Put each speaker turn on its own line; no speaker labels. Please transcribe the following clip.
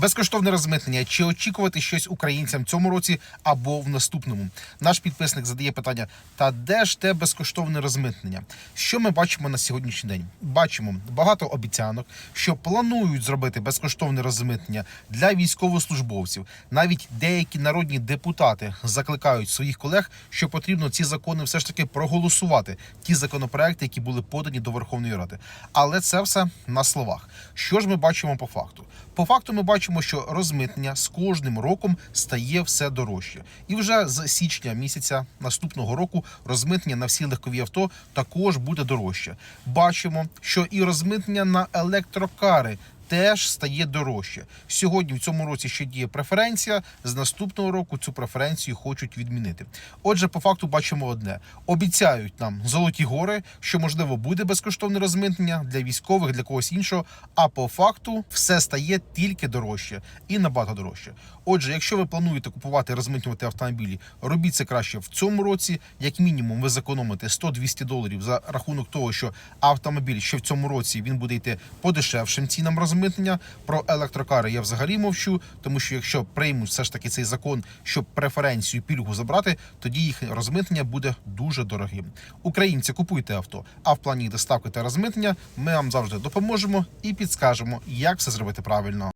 Безкоштовне розмитнення. Чи очікувати щось українцям цьому році або в наступному? Наш підписник задає питання: та де ж те безкоштовне розмитнення? Що ми бачимо на сьогоднішній день? Бачимо багато обіцянок, що планують зробити безкоштовне розмитнення для військовослужбовців. Навіть деякі народні депутати закликають своїх колег, що потрібно ці закони все ж таки проголосувати. Ті законопроекти, які були подані до Верховної Ради. Але це все на словах. Що ж ми бачимо по факту? По факту ми бачимо, що розмитнення з кожним роком стає все дорожче, і вже з січня місяця наступного року розмитнення на всі легкові авто також буде дорожче. Бачимо, що і розмитнення на електрокари. Теж стає дорожче. Сьогодні в цьому році ще діє преференція. З наступного року цю преференцію хочуть відмінити. Отже, по факту бачимо одне: обіцяють нам золоті гори, що можливо буде безкоштовне розмитнення для військових, для когось іншого. А по факту все стає тільки дорожче і набагато дорожче. Отже, якщо ви плануєте купувати розмитнювати автомобілі, робіть це краще в цьому році. Як мінімум, ви зекономите 100-200 доларів за рахунок того, що автомобіль ще в цьому році він буде йти по дешевшим цінам розмитнення. Про електрокари я взагалі мовчу, тому що якщо приймуть все ж таки цей закон, щоб преференцію пільгу забрати, тоді їх розмитнення буде дуже дорогим. Українці купуйте авто. А в плані доставки та розмитнення ми вам завжди допоможемо і підскажемо, як все зробити правильно.